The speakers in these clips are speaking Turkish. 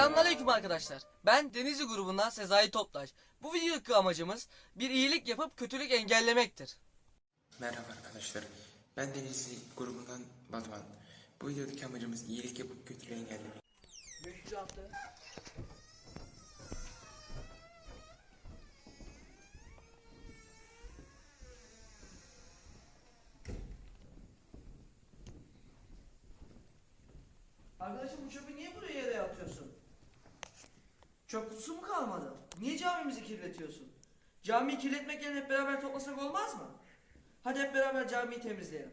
Selamünaleyküm arkadaşlar. Ben Denizli grubundan Sezai Toplaş. Bu videodaki amacımız bir iyilik yapıp kötülük engellemektir. Merhaba arkadaşlar. Ben Denizli grubundan Batuhan. Bu videodaki amacımız iyilik yapıp kötülüğü engellemek. Arkadaşım bu çöpü niye buraya? Çöp kutusu mu kalmadı? Niye camimizi kirletiyorsun? Camiyi kirletmek yerine hep beraber toplasak olmaz mı? Hadi hep beraber camiyi temizleyelim.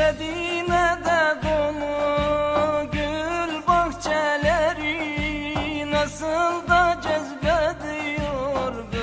Medine'de dolu gül bahçeleri Nasıl da cezbediyor bülbülleri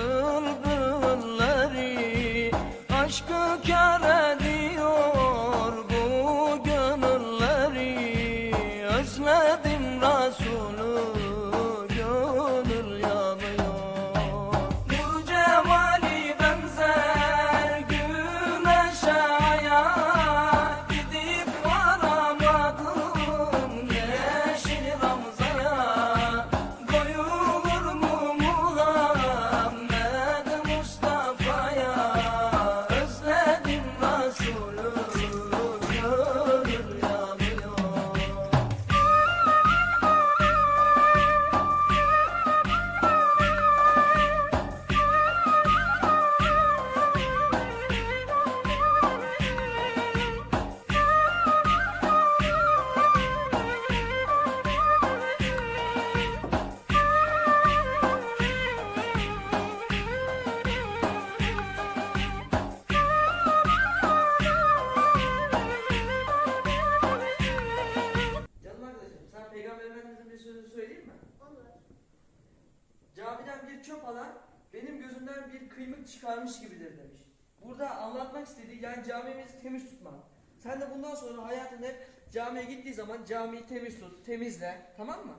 Camiden bir çöp alan benim gözümden bir kıymık çıkarmış gibidir demiş. Burada anlatmak istediği yani camimizi temiz tutmak. Sen de bundan sonra hayatında camiye gittiği zaman camiyi temiz tut, temizle. Tamam mı?